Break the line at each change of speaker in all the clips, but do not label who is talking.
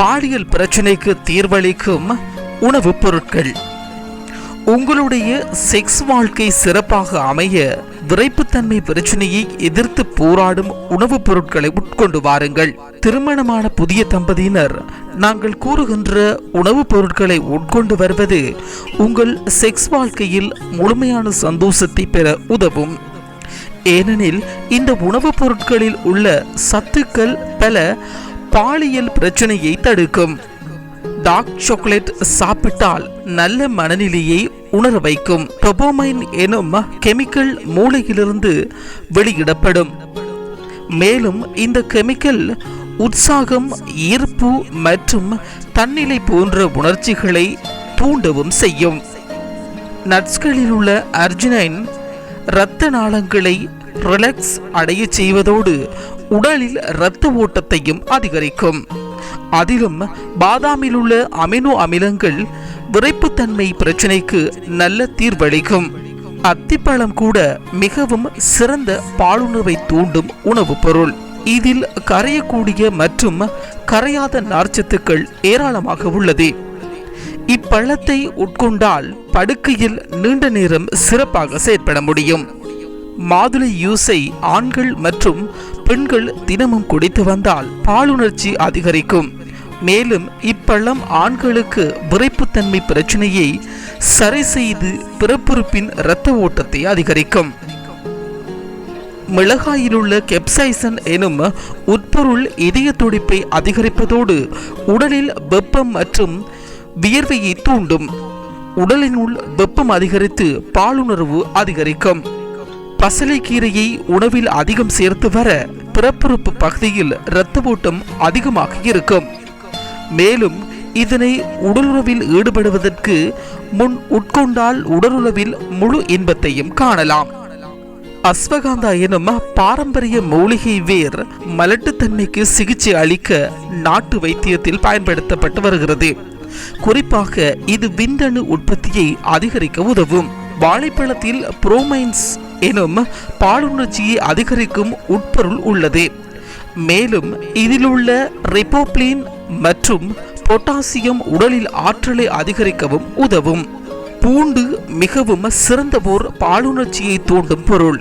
பாலியல் பிரச்சனைக்கு தீர்வளிக்கும் உணவுப் பொருட்கள். உங்களுடைய செக்ஸ் வாழ்க்கை சிறப்பாக அமைய விரைப்புத்தன்மை பிரச்சனையை எதிர்த்து போராடும் உணவுப் பொருட்களை உட்கொண்டு வாருங்கள். திருமணமான புதிய தம்பதியினர் நாங்கள் கூறுகின்ற உணவுப் பொருட்களை உட்கொண்டு வருவது உங்கள் செக்ஸ் வாழ்க்கையில் முழுமையான சந்தோஷத்தை பெற உதவும். ஏனெனில் இந்த உணவுப் பொருட்களில் உள்ள சத்துக்கள் பல பாலியல் பிரச்சனையை தடுக்கும். டார்க் சாக்லேட் சாப்பிட்டால் நல்ல மனநிலையை உணர வைக்கும். டொபோமைன் எனும் கெமிக்கல் மூளையிலிருந்து வெளியிடப்படும். மேலும் இந்த கெமிக்கல் உற்சாகம் ஈர்ப்பு மற்றும் தன்னிலை போன்ற உணர்ச்சிகளை தூண்டவும் செய்யும். நட்ஸ்களில் உள்ள அர்ஜினைன் இரத்த நாளங்களை ரிலாக்ஸ் அடைய செய்வதோடு உடலில் இரத்த ஓட்டத்தையும் அதிகரிக்கும். அதிலும் பாதாமில் உள்ள அமினோ அமிலங்கள் விரைப்புத்தன்மை பிரச்சனைக்கு நல்ல தீர்வளிக்கும். அத்திப்பழம் கூட மிகவும் சிறந்த பாலுணர்வை தூண்டும் உணவுப் பொருள். இதில் கரையக்கூடிய மற்றும் கரையாத நார்ச்சத்துக்கள் ஏராளமாக உள்ளது. இப்பழத்தை உட்கொண்டால் படுக்கையில் நீண்ட நேரம் சிறப்பாக செயற்பட முடியும். மாதுளை யூஸை ஆண்கள் மற்றும் பெண்கள் தினமும் குடித்து வந்தால் பாலுணர்ச்சி அதிகரிக்கும். மேலும் இப்பழம் ஆண்களுக்கு விரைப்புத்தன்மை பிரச்சனையை சரி செய்து பிறப்புறுப்பின் இரத்த ஓட்டத்தை அதிகரிக்கும். மிளகாயிலுள்ள கெப்சைசன் எனும் உட்பொருள் இதய துடிப்பை அதிகரிப்பதோடு உடலில் வெப்பம் மற்றும் வியர்வையை தூண்டும். உடலினுள் வெப்பம் அதிகரித்து பாலுணர்வு அதிகரிக்கும். பசலைக்கீரையை உணவில் அதிகம் சேர்த்து வர பிறப்புறுப்பு பகுதியில் இரத்த ஓட்டம் அதிகமாக இருக்கும். மேலும் இதனை உடலுறவில் ஈடுபடுவதற்கு முன் உட்கொண்டால் உடலுறவில் முழு இன்பத்தையும் காணலாம். அஸ்வகாந்தா எனும் பாரம்பரிய மூலிகை வேர் மலட்டுத்தன்மைக்கு சிகிச்சை அளிக்க நாட்டு வைத்தியத்தில் பயன்படுத்தப்பட்டு வருகிறது. குறிப்பாக இது விந்தணு உற்பத்தியை அதிகரிக்க உதவும். வாழைப்பழத்தில் புரோமைன்ஸ் எனும் பாலுணர்ச்சியை அதிகரிக்கும் உட்பொருள் உள்ளது. மேலும் இதிலுள்ள ரிப்போப்ளின் மற்றும் பொட்டாசியம் உடலில் ஆற்றலை அதிகரிக்கவும் உதவும். பூண்டு மிகவும் சிறந்த ஓர் பாலுணர்ச்சியை தூண்டும் பொருள்.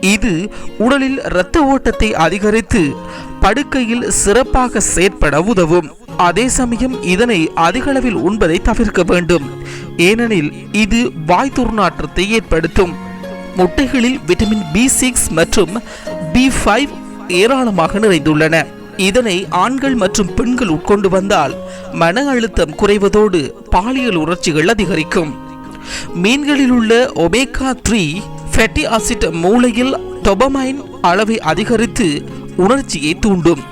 இது உடலில் இரத்த ஓட்டத்தை அதிகரித்து படுக்கையில் சிறப்பாக செயற்பட உதவும். அதே சமயம் இதனை அதிகளவில் உண்பதை தவிர்க்க வேண்டும். ஏனெனில் இது வாய் துர்நாற்றத்தை ஏற்படுத்தும். முட்டைகளில் விட்டமின் பி சிக்ஸ் மற்றும் பி ஃபைவ் ஏராளமாக நிறைந்துள்ளன. இதனை ஆண்கள் மற்றும் பெண்கள் உட்கொண்டு வந்தால் மன அழுத்தம் குறைவதோடு பாலியல் உணர்ச்சிகள் அதிகரிக்கும். மீன்களில் உள்ள ஒமேகா த்ரீ ஃபெட்டி ஆசிட் மூளையில் டொபமைன் அளவை அதிகரித்து உணர்ச்சியை தூண்டும்.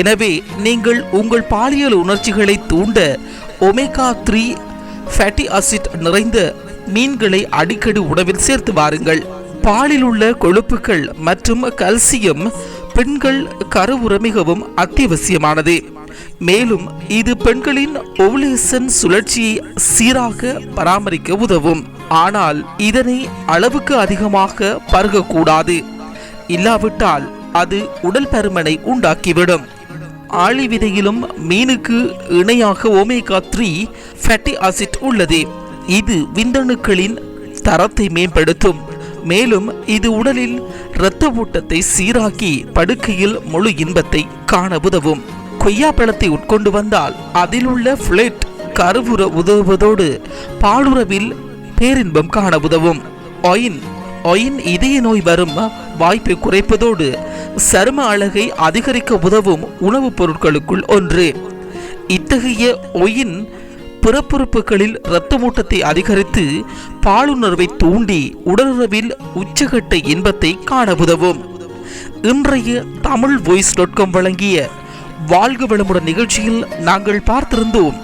எனவே நீங்கள் உங்கள் பாலியல் உணர்ச்சிகளை தூண்ட ஒமேகா த்ரீ ஃபேட்டி ஆசிட் நிறைந்த மீன்களை அடிக்கடி உணவில் சேர்த்து வாருங்கள். பாலில் உள்ள கொழுப்புகள் மற்றும் கல்சியம் பெண்கள் கருவுற மிகவும் அத்தியாவசியமானது. மேலும் இது பெண்களின் ஓவலேசன் சுழற்சியை சீராக பராமரிக்க உதவும். ஆனால் இதனை அளவுக்கு அதிகமாக பருகக்கூடாது. இல்லாவிட்டால் அது உடல் பருமனை உண்டாக்கிவிடும். ஆளி விதையிலும் மீனுக்கு இணையாக ஒமேகா த்ரீ ஃபேட்டி ஆசிட் உள்ளது. இது விந்தணுக்களின் தரத்தை மேம்படுத்தும். மேலும் இது உடலில் இரத்த ஓட்டத்தை சீராக்கி படுக்கையில் முழு இன்பத்தை காண உதவும். கொய்யாப்பழத்தை உட்கொண்டு வந்தால் அதில் உள்ள ஃபிளேட் கருவுற உதவுவதோடு பாலுறவில் பேரின்பம் காண உதவும். ஒயின் ஒயின் இதய நோய் வரும் வாய்ப்பை குறைப்பதோடு சரும அழகை அதிகரிக்க உதவும் உணவுப் பொருட்களுக்குள் ஒன்று. இத்தகைய ஒயின் பிறப்புறுப்புகளில் இரத்தமூட்டத்தை அதிகரித்து பாலுணர்வை தூண்டி உடலுறவில் உச்சகட்ட இன்பத்தை காண உதவும். இன்றைய தமிழ் வாய்ஸ் டாட் காம் வழங்கிய வாழ்க வளமுடன் நிகழ்ச்சியில் நாங்கள் பார்த்திருந்தோம்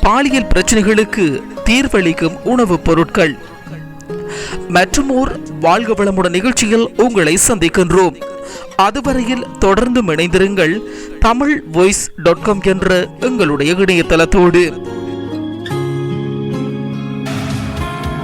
பாலியல் பிரச்சனைகளுக்கு தீர்வளிக்கும் உணவுப் பொருட்கள். மற்றும் ஓர் வாழ்க வளமுடன் நிகழ்ச்சியில் உங்களை சந்திக்கின்றோம். அதுவரையில் தொடர்ந்து இணைந்திருங்கள் தமிழ் வாய்ஸ் டாட் காம் என்ற எங்களுடைய இணையதளத்தோடு.